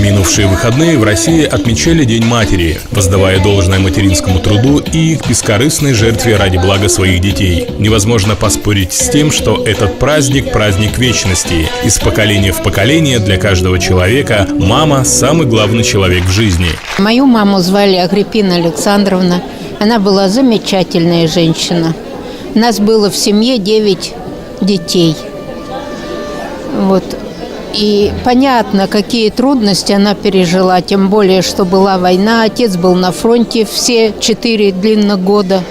В минувшие выходные в России отмечали День матери, воздавая должное материнскому труду и их бескорыстной жертве ради блага своих детей. Невозможно поспорить с тем, что этот праздник – праздник вечности. Из поколения в поколение для каждого человека мама – самый главный человек в жизни. Мою маму звали Агриппина Александровна. Она была замечательная женщина. У нас было в семье 9 детей. Вот. И понятно, какие трудности она пережила, тем более, что была война, отец был на фронте все четыре длинных года.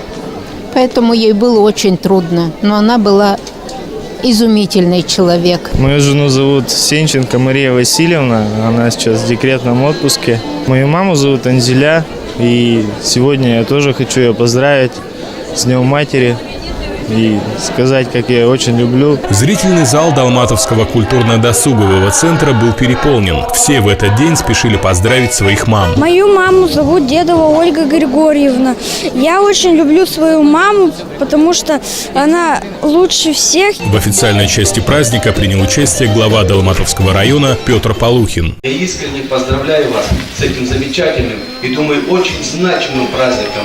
Поэтому ей было очень трудно. Но она была изумительный человек. Мою жену зовут Сенченко Мария Васильевна. Она сейчас в декретном отпуске. Мою маму зовут Анзеля. И сегодня я тоже хочу ее поздравить с Днем Матери и сказать, как я очень люблю. Зрительный зал Далматовского культурно-досугового центра был переполнен. Все в этот день спешили поздравить своих мам. Мою маму зовут Дедова Ольга Григорьевна. Я очень люблю свою маму, потому что она лучше всех. В официальной части праздника принял участие глава Далматовского района Петр Полухин. Я искренне поздравляю вас с этим замечательным и, думаю, очень значимым праздником,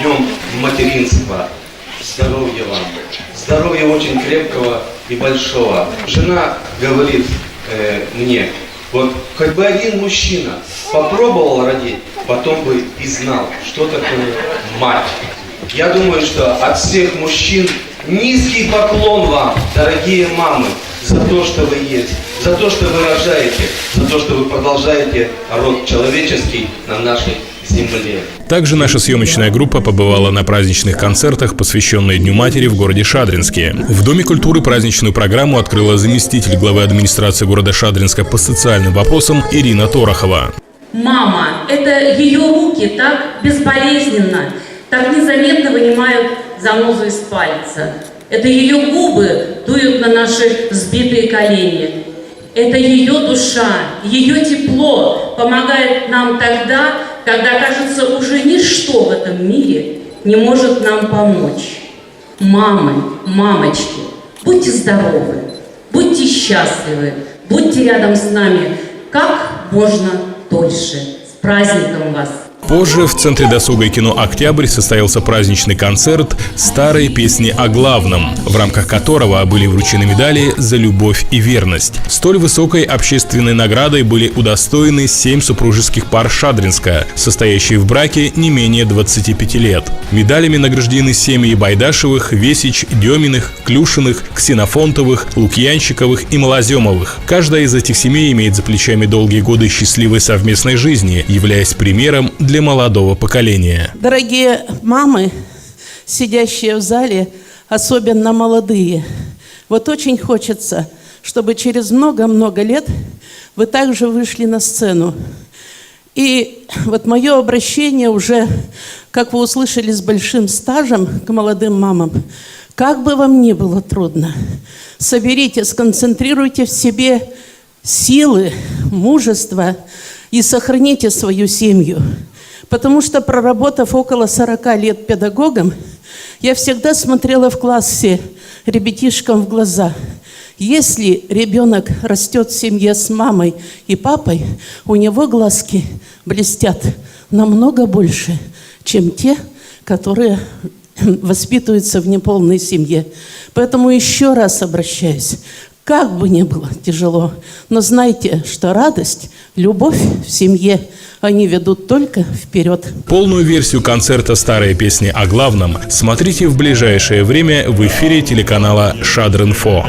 Днем Материнства. Здоровья вам. Здоровья очень крепкого и большого. Жена говорит э, мне, вот хоть бы один мужчина попробовал родить, потом бы и знал, что такое мать. Я думаю, что от всех мужчин низкий поклон вам, дорогие мамы, за то, что вы есть, за то, что вы рожаете, за то, что вы продолжаете род человеческий на нашей земле. Также наша съемочная группа побывала на праздничных концертах, посвященных Дню матери в городе Шадринске. В Доме культуры праздничную программу открыла заместитель главы администрации города Шадринска по социальным вопросам Ирина Торохова. Мама – это ее руки так безболезненно, так незаметно вынимают занозу из пальца. Это ее губы дуют на наши сбитые колени. Это ее душа, ее тепло помогает нам тогда, когда, кажется, уже ничто в этом мире не может нам помочь. Мамы, мамочки, будьте здоровы, будьте счастливы, будьте рядом с нами как можно дольше. С праздником вас! Позже в Центре досуга и кино «Октябрь» состоялся праздничный концерт «Старые песни о главном», в рамках которого были вручены медали за любовь и верность. Столь высокой общественной наградой были удостоены семь супружеских пар Шадринска, состоящие в браке не менее 25 лет. Медалями награждены семьи Байдашевых, Весич, Деминых, Клюшиных, Ксенофонтовых, Лукьянчиковых и Малоземовых. Каждая из этих семей имеет за плечами долгие годы счастливой совместной жизни, являясь примером для молодого поколения. Дорогие мамы, сидящие в зале, особенно молодые, вот очень хочется, чтобы через много-много лет вы также вышли на сцену. И вот мое обращение уже, как вы услышали, с большим стажем к молодым мамам, как бы вам ни было трудно, соберите, сконцентрируйте в себе силы, мужество и сохраните свою семью. Потому что, проработав около 40 лет педагогом, я всегда смотрела в классе ребятишкам в глаза. Если ребенок растет в семье с мамой и папой, у него глазки блестят намного больше, чем те, которые воспитываются в неполной семье. Поэтому еще раз обращаюсь. Как бы ни было тяжело, но знайте, что радость, любовь в семье, они ведут только вперед. Полную версию концерта «Старые песни о главном» смотрите в ближайшее время в эфире телеканала «Шадринфо».